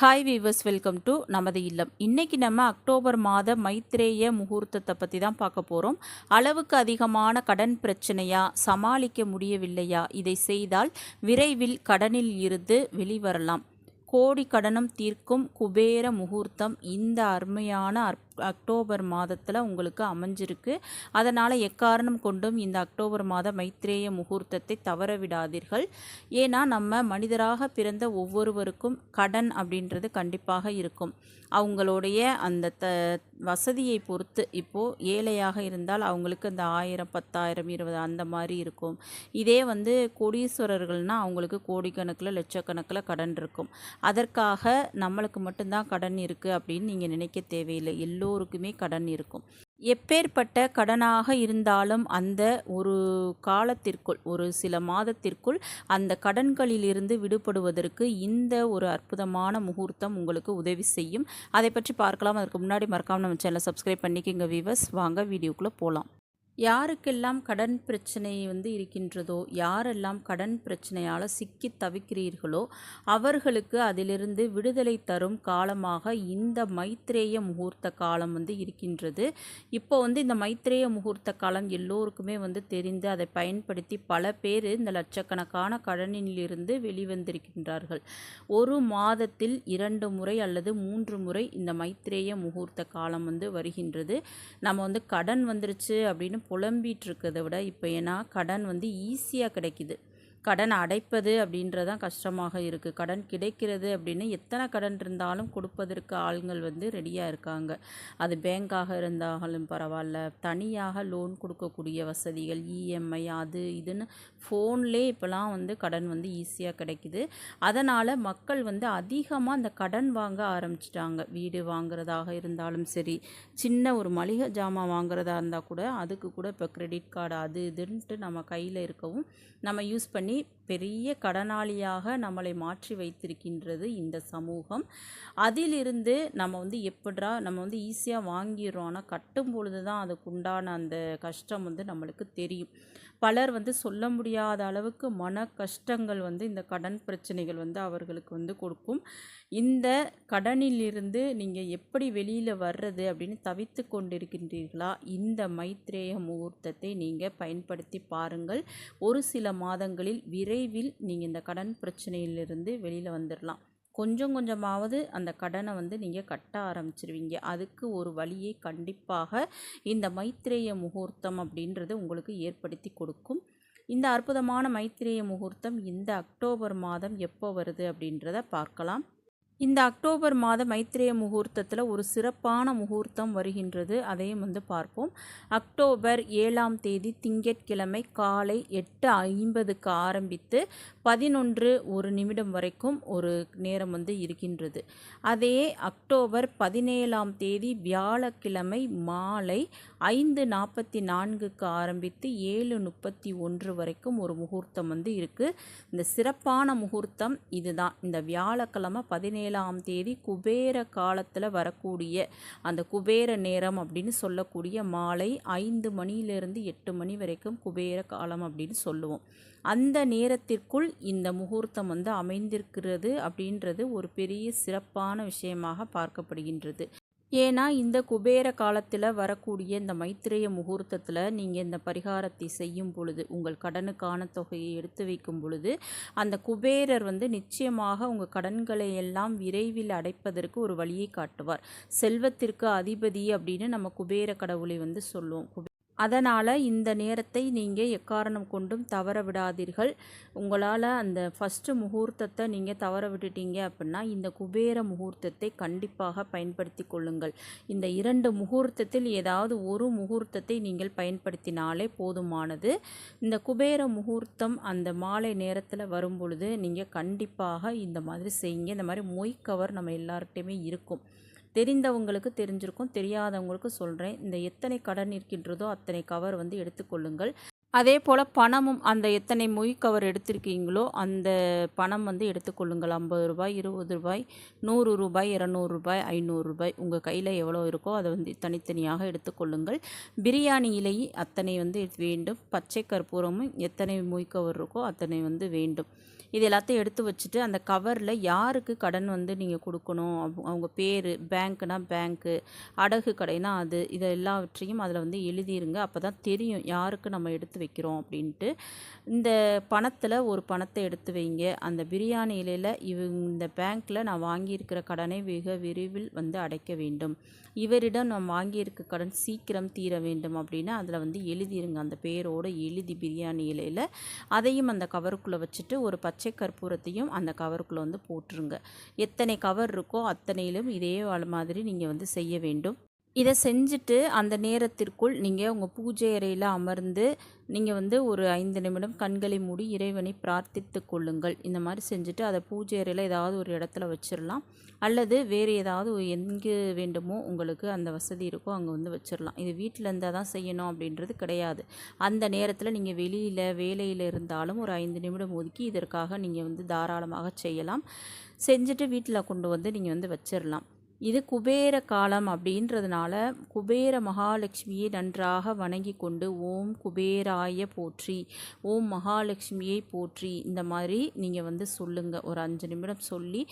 Hi viewers welcome to நமது இல்லம். இன்றைக்கி நம்ம அக்டோபர் மாத மைத்ரேய முகூர்த்தத்தை பற்றி தான் பார்க்க போகிறோம் அளவுக்கு அதிகமான கடன் பிரச்சனையா சமாளிக்க முடியவில்லையா இதை செய்தால் விரைவில் கடனில் இருந்து வெளிவரலாம். கோடி கடனும் தீர்க்கும் குபேர முகூர்த்தம். இந்த அருமையான அற்ப அக்டோபர் மாதத்தில் உங்களுக்கு அமைஞ்சிருக்கு. அதனால் எக்காரணம் கொண்டும் இந்த அக்டோபர் மாத மைத்ரேய முகூர்த்தத்தை தவற விடாதீர்கள். ஏன்னா நம்ம மனிதராக பிறந்த ஒவ்வொருவருக்கும் கடன் அப்படின்றது கண்டிப்பாக இருக்கும். அவங்களுடைய அந்த த வசதியை பொறுத்து இப்போது ஏழையாக இருந்தால் அவங்களுக்கு அந்த ஆயிரம் பத்தாயிரம் இருபது அந்த மாதிரி இருக்கும். இதே வந்து கோடீஸ்வரர்கள்னால் அவங்களுக்கு கோடிக்கணக்கில் லட்சக்கணக்கில் கடன் இருக்கும். அதற்காக நம்மளுக்கு மட்டும்தான் கடன் இருக்குது அப்படின்னு நீங்கள் நினைக்க தேவையில்லை. எல்லோரும் எல்லோருக்குமே கடன் இருக்கும். எப்பேற்பட்ட கடனாக இருந்தாலும் அந்த ஒரு காலத்திற்குள் ஒரு சில மாதத்திற்குள் அந்த கடன்களிலிருந்து விடுபடுவதற்கு இந்த ஒரு அற்புதமான முகூர்த்தம் உங்களுக்கு உதவி செய்யும். அதை பற்றி பார்க்கலாம். அதற்கு முன்னாடி மறக்காமல் நம்ம சேனலை சப்ஸ்கிரைப் பண்ணிக்கங்க வீவர்ஸ் வாங்க வீடியோக்குள்ளே போகலாம் யாருக்கெல்லாம் கடன் பிரச்சனை வந்து இருக்கின்றதோ யாரெல்லாம் கடன் பிரச்சனையால் சிக்கி தவிக்கிறீர்களோ அவர்களுக்கு அதிலிருந்து விடுதலை தரும் காலமாக இந்த மைத்ரேய முகூர்த்த காலம் வந்து இருக்கின்றது. இப்போ வந்து இந்த மைத்ரேய முகூர்த்த காலம் எல்லோருக்குமே வந்து தெரிந்து அதை பயன்படுத்தி பல பேர் இந்த லட்சக்கணக்கான கடனிலிருந்து வெளிவந்திருக்கின்றார்கள். ஒரு மாதத்தில் இரண்டு முறை அல்லது மூன்று முறை இந்த மைத்ரேய முகூர்த்த காலம் வந்து வருகின்றது. நம்ம வந்து கடன் வந்துருச்சு அப்படின்னு புலம்பிகிட்ருக்கிறத விட இப்போ ஏன்னா கடன் வந்து ஈஸியாக கிடைக்கிது. கடன் அடைப்பது அப்படின்றதான் கஷ்டமாக இருக்குது கடன் கிடைக்கிறது அப்படின்னு எத்தனை கடன் இருந்தாலும் கொடுப்பதற்கு ஆளுங்கள் வந்து ரெடியாக இருக்காங்க. அது பேங்காக இருந்தாலும் பரவாயில்ல. தனியாக லோன் கொடுக்கக்கூடிய வசதிகள் இஎம்ஐ அது இதுன்னு ஃபோன்லேயே இப்போலாம் வந்து கடன் வந்து ஈஸியாக கிடைக்குது. அதனால் மக்கள் வந்து அதிகமாக அந்த கடன் வாங்க ஆரம்பிச்சிட்டாங்க. வீடு வாங்குறதாக இருந்தாலும் சரி சின்ன ஒரு மளிகை ஜாமான் வாங்குறதா இருந்தால் கூட அதுக்கு கூட இப்போ கிரெடிட் கார்டு அது இதுன்ட்டு நம்ம கையில் இருக்கவும் நம்ம யூஸ் பண்ணி பெரிய கடனாளியாக நம்மளை மாற்றி வைத்திருக்கின்றது இந்த சமூகம். அதிலிருந்து நம்ம வந்து எப்படா நம்ம வந்து ஈஸியாக வாங்கிடுறோம். ஆனால் கட்டும் பொழுது தான் அதுக்குண்டான அந்த கஷ்டம் வந்து நம்மளுக்கு தெரியும். பலர் வந்து சொல்ல முடியாது அளவுக்கு மன கஷ்டங்கள் வந்து இந்த கடன் பிரச்சனைகள் வந்து அவர்களுக்கு வந்து கொடுக்கும். இந்த கடனிலிருந்து நீங்கள் எப்படி வெளியில் வர்றது அப்படின்னு தவித்து கொண்டிருக்கின்றீர்களா? இந்த மைத்ரேய முகூர்த்தத்தை நீங்கள் பயன்படுத்தி பாருங்கள். ஒரு சில மாதங்களில் விரைவில் நீங்கள் இந்த கடன் பிரச்சனையிலிருந்து வெளியில் வந்துடலாம் கொஞ்சம் கொஞ்சமாவது அந்த கடனை வந்து நீங்கள் கட்ட ஆரம்பிச்சிருவீங்க. அதுக்கு ஒரு வழியை கண்டிப்பாக இந்த மைத்ரேய முகூர்த்தம் அப்படின்றது உங்களுக்கு ஏற்படுத்தி கொடுக்கும். இந்த அற்புதமான மைத்திரேய முகூர்த்தம் இந்த அக்டோபர் மாதம் எப்போ வருது அப்படின்றத பார்க்கலாம். இந்த அக்டோபர் மாத மைத்திரேய முகூர்த்தத்தில் ஒரு சிறப்பான முகூர்த்தம் வருகின்றது. அதையும் வந்து பார்ப்போம். அக்டோபர் ஏழாம் தேதி திங்கட்கிழமை காலை எட்டு ஐம்பதுக்கு ஆரம்பித்து பதினொன்று ஒரு நிமிடம் வரைக்கும் ஒரு நேரம் வந்து இருக்கின்றது. அதே அக்டோபர் பதினேழாம் தேதி வியாழக்கிழமை மாலை ஐந்து நாற்பத்தி நான்குக்கு ஆரம்பித்து ஏழு முப்பத்தி ஒன்று வரைக்கும் ஒரு முகூர்த்தம் வந்து இருக்குது இந்த சிறப்பான முகூர்த்தம் இதுதான். இந்த வியாழக்கிழமை பதினேழு பதினேழாம் தேதி குபேர காலத்தில் வரக்கூடிய அந்த குபேர நேரம் அப்படின்னு சொல்லக்கூடிய மாலை ஐந்து மணியிலிருந்து எட்டு மணி வரைக்கும் குபேர காலம் அப்படின்னு சொல்லுவோம். அந்த நேரத்திற்குள் இந்த முகூர்த்தம் வந்து அமைந்திருக்கிறது அப்படின்றது ஒரு பெரிய சிறப்பான விஷயமாக பார்க்கப்படுகின்றது. ஏன்னா இந்த குபேர காலத்தில் வரக்கூடிய இந்த மைத்திரேய முகூர்த்தத்தில் நீங்கள் இந்த பரிகாரத்தை செய்யும் பொழுது உங்கள் கடனுக்கான தொகையை எடுத்து வைக்கும் பொழுது அந்த குபேரர் வந்து நிச்சயமாக உங்கள் கடன்களை எல்லாம் விரைவில் அடைப்பதற்கு ஒரு வழியை காட்டுவார். செல்வத்திற்கு அதிபதி அப்படின்னு நம்ம குபேர கடவுளை வந்து சொல்லுவோம். அதனால் இந்த நேரத்தை நீங்கள் எக்காரணம் கொண்டும் தவற விடாதீர்கள். உங்களால் அந்த ஃபஸ்ட்டு முகூர்த்தத்தை நீங்கள் தவற விட்டுட்டீங்க அப்படின்னா இந்த குபேர முகூர்த்தத்தை கண்டிப்பாக பயன்படுத்தி கொள்ளுங்கள். இந்த இரண்டு முகூர்த்தத்தில் ஏதாவது ஒரு முகூர்த்தத்தை நீங்கள் பயன்படுத்தினாலே போதுமானது. இந்த குபேர முகூர்த்தம் அந்த மாலை நேரத்தில் வரும் பொழுது நீங்கள் கண்டிப்பாக இந்த மாதிரி செய்யுங்க. இந்த மாதிரி மொய் கவர் நம்ம எல்லார்கிட்டையுமே இருக்கும். தெரிந்தவங்களுக்கு தெரிஞ்சிருக்கும் தெரியாதவங்களுக்கு சொல்கிறேன் இந்த எத்தனை கடன் இருக்கின்றதோ அத்தனை கவர் வந்து எடுத்துக்கொள்ளுங்கள். அதே போல் பணமும் அந்த எத்தனை மொய் கவர் எடுத்திருக்கீங்களோ அந்த பணம் வந்து எடுத்துக்கொள்ளுங்கள். ஐம்பது ரூபாய் இருபது ரூபாய் நூறு ரூபாய் இரநூறு ரூபாய் ஐநூறு ரூபாய். உங்கள் கையில் எவ்வளோ இருக்கோ அதை வந்து தனித்தனியாக எடுத்துக்கொள்ளுங்கள். பிரியாணி அத்தனை வந்து வேண்டும். பச்சை கற்பூரமும் எத்தனை மொய் கவர் இருக்கோ அத்தனை வந்து வேண்டும். இது எல்லாத்தையும் எடுத்து வச்சுட்டு அந்த கவரில் யாருக்கு கடன் வந்து நீங்கள் கொடுக்கணும்? அவங்க பேர் பேங்க்னா பேங்க்கு அடகு கடைனா அது இதை எல்லாவற்றையும் அதில் வந்து எழுதிருங்க. அப்போ தான் தெரியும் யாருக்கு நம்ம எடுத்து வைக்கிறோம் அப்படின்ட்டு இந்த பணத்தில் ஒரு பணத்தை எடுத்து வைங்க. அந்த பிரியாணி இலையில் இவங்க இந்த பேங்க்கில் நான் வாங்கியிருக்கிற கடனை வெகு விரைவில் வந்து அடைக்க வேண்டும். இவரிடம் நான் வாங்கியிருக்க கடன் சீக்கிரம் தீர வேண்டும் அப்படின்னு அதில் வந்து எழுதிருங்க. அந்த பேரோடு எழுதி பிரியாணி இலையில் அதையும் அந்த கவருக்குள்ளே வச்சுட்டு ஒரு பச்சை கற்பூரத்தையும் அந்த கவருக்குள்ளே வந்து போட்டுருங்க. எத்தனை கவர் இருக்கோ அத்தனையிலும் இதே மாதிரி நீங்கள் வந்து செய்ய வேண்டும். இதை செஞ்சுட்டு அந்த நேரத்திற்குள் நீங்கள் உங்கள் பூஜை அறையில் அமர்ந்து நீங்கள் வந்து ஒரு ஐந்து நிமிடம் கண்களை மூடி இறைவனை பிரார்த்தித்து கொள்ளுங்கள். இந்த மாதிரி செஞ்சுட்டு அதை பூஜை அறையில் ஏதாவது ஒரு இடத்துல வச்சிடலாம் அல்லது வேறு ஏதாவது எங்கே வேண்டுமோ உங்களுக்கு அந்த வசதி இருக்கோ அங்கே வந்து வச்சிடலாம் இது வீட்டில் இருந்தால் தான் செய்யணும் அப்படின்றது கிடையாது. அந்த நேரத்தில் நீங்கள் வெளியில் வேலையில் இருந்தாலும் ஒரு ஐந்து நிமிடம் ஒதுக்கி இதற்காக நீங்கள் வந்து தாராளமாக செய்யலாம். செஞ்சுட்டு வீட்டில் கொண்டு வந்து நீங்கள் வந்து வச்சிடலாம் இது குபேர காலம் அப்படின்றதுனால குபேர மகாலட்சுமியை நன்றாக வணங்கி கொண்டு ஓம் குபேராய போற்றி ஓம் மகாலட்சுமியை போற்றி இந்த மாதிரி நீங்கள் வந்து சொல்லுங்கள் ஒரு அஞ்சு நிமிடம் சொல்லி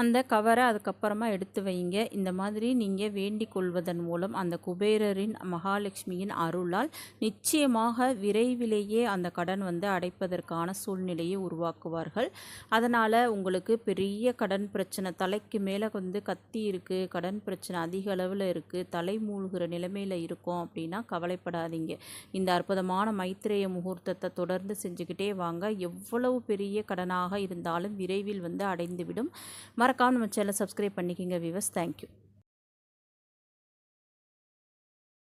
அந்த கவரை அதுக்கப்புறமா எடுத்து வைங்க. இந்த மாதிரி நீங்கள் வேண்டிக் கொள்வதன் மூலம் அந்த குபேரரின் மகாலட்சுமியின் அருளால் நிச்சயமாக விரைவிலேயே அந்த கடன் வந்து அடைப்பதற்கான சூழ்நிலையை உருவாக்குவார்கள். அதனால் உங்களுக்கு பெரிய கடன் பிரச்சனை தலைக்கு மேலே வந்து கத்தி இருக்குது கடன் பிரச்சனை அதிக அளவில் இருக்குது தலை மூழ்கிற நிலைமையில் இருக்கும் அப்படின்னா கவலைப்படாதீங்க. இந்த அற்புதமான மைத்திரேய முகூர்த்தத்தை தொடர்ந்து செஞ்சுக்கிட்டே வாங்க. எவ்வளவு பெரிய கடனாக இருந்தாலும் விரைவில் வந்து அடைந்துவிடும். மறக்காமல் நம்ம சேனலை சப்ஸ்கிரைப் பண்ணிக்கிங்க வியூவர்ஸ் தேங்க்யூ